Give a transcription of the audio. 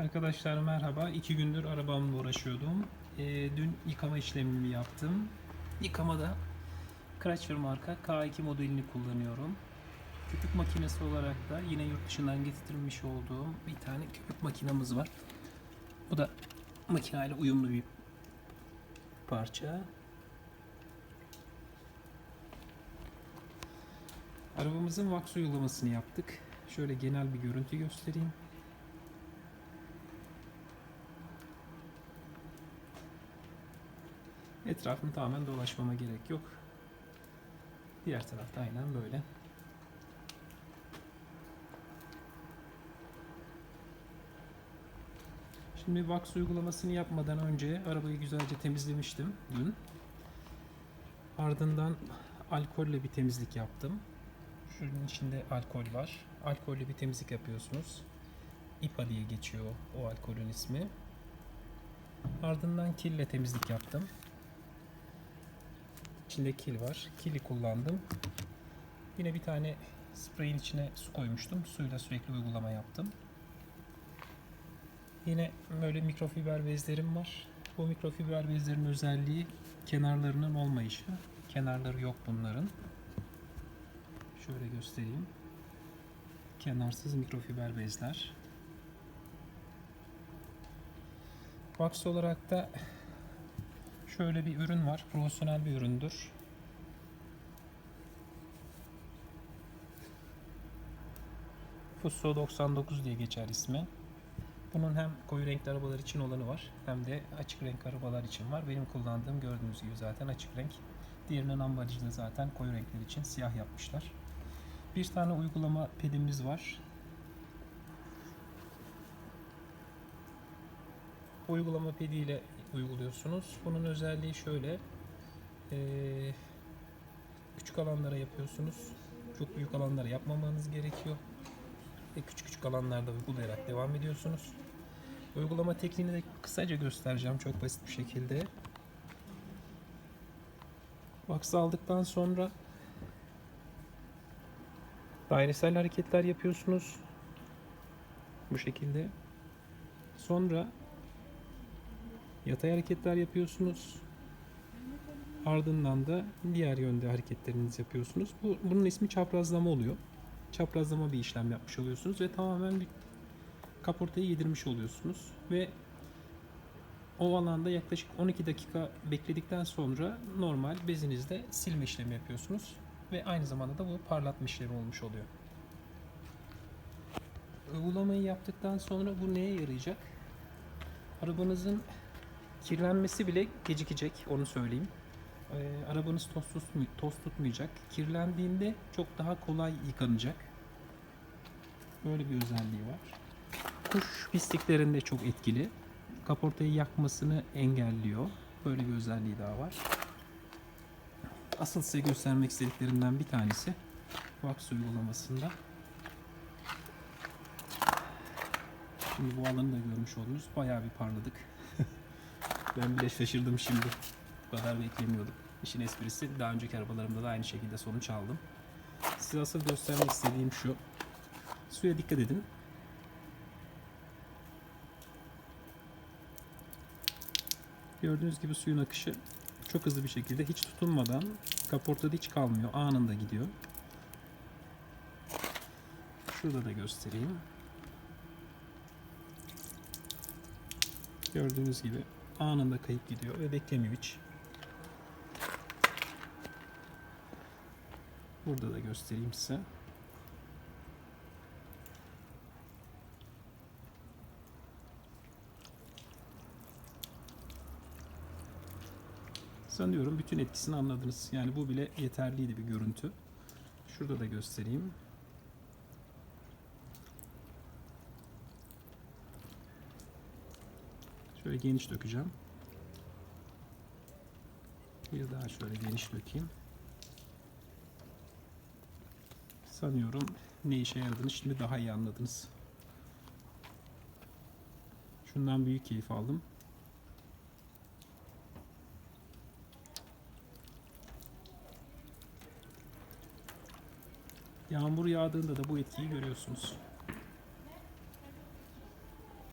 Arkadaşlar merhaba. İki gündür arabamla uğraşıyordum. Ee, dün yıkama işlemimi yaptım. Yıkamada Crutcher marka K2 modelini kullanıyorum. Köpük makinesi olarak da yine yurt dışından getirtilmiş olduğum bir tane köpük makinamız var. Bu da makineyle uyumlu bir parça. Arabamızın wax uygulamasını yaptık. Şöyle genel bir görüntü göstereyim. Etrafını tamamen dolaşmama gerek yok. Diğer tarafta aynen böyle. Şimdi wax uygulamasını yapmadan önce arabayı güzelce temizlemiştim dün. Ardından alkolle bir temizlik yaptım. Şunun içinde alkol var. Alkolle bir temizlik yapıyorsunuz. IPA diye geçiyor o alkolün ismi. Ardından kille temizlik yaptım. İçinde kil var. Kili kullandım. Yine bir tane spreyin içine su koymuştum. Suyla sürekli uygulama yaptım. Yine böyle mikrofiber bezlerim var. Bu mikrofiber bezlerin özelliği kenarlarının olmayışı. Kenarları yok bunların. Şöyle göstereyim. Kenarsız mikrofiber bezler. Wax olarak da şöyle bir ürün var. Profesyonel bir üründür. Fusso 99 diye geçer ismi. Bunun hem koyu renkli arabalar için olanı var hem de açık renk arabalar için var. Benim kullandığım gördüğünüz gibi zaten açık renk. Diğerinin ambalajını zaten koyu renkler için siyah yapmışlar. Bir tane uygulama pedimiz var. Uygulama pediyle uyguluyorsunuz. Bunun özelliği şöyle. Ee, küçük alanlara yapıyorsunuz. Çok büyük alanlara yapmamanız gerekiyor. Ve küçük küçük alanlarda uygulayarak devam ediyorsunuz. Uygulama tekniğini de kısaca göstereceğim çok basit bir şekilde. Wax aldıktan sonra dairesel hareketler yapıyorsunuz. Bu şekilde. Sonra yatay hareketler yapıyorsunuz. Ardından da diğer yönde hareketlerinizi yapıyorsunuz. Bu, bunun ismi çaprazlama oluyor. Çaprazlama bir işlem yapmış oluyorsunuz ve tamamen bir kaportayı yedirmiş oluyorsunuz ve o alanda yaklaşık 12 dakika bekledikten sonra normal bezinizde silme işlemi yapıyorsunuz ve aynı zamanda da bu parlatma işlemi olmuş oluyor. Uygulamayı yaptıktan sonra bu neye yarayacak? Arabanızın kirlenmesi bile gecikecek onu söyleyeyim. Ee, arabanız toz, toz tutmayacak. Kirlendiğinde çok daha kolay yıkanacak. Böyle bir özelliği var. Kuş pisliklerinde çok etkili. Kaportayı yakmasını engelliyor. Böyle bir özelliği daha var. Asıl size göstermek istediklerimden bir tanesi Wax uygulamasında. Şimdi bu alanı da görmüş oldunuz. Bayağı bir parladık. Ben bile şaşırdım şimdi. Bu kadar beklemiyordum. İşin esprisi daha önceki arabalarımda da aynı şekilde sonuç aldım. Size asıl göstermek istediğim şu. Suya dikkat edin. Gördüğünüz gibi suyun akışı çok hızlı bir şekilde hiç tutunmadan kaportada hiç kalmıyor. Anında gidiyor. Şurada da göstereyim. Gördüğünüz gibi anında kayıp gidiyor ve beklemiyor hiç. Burada da göstereyim size. Sanıyorum bütün etkisini anladınız. Yani bu bile yeterliydi bir görüntü. Şurada da göstereyim. Şöyle geniş dökeceğim. Bir daha şöyle geniş dökeyim. Sanıyorum ne işe yaradığını şimdi daha iyi anladınız. Şundan büyük keyif aldım. Yağmur yağdığında da bu etkiyi görüyorsunuz.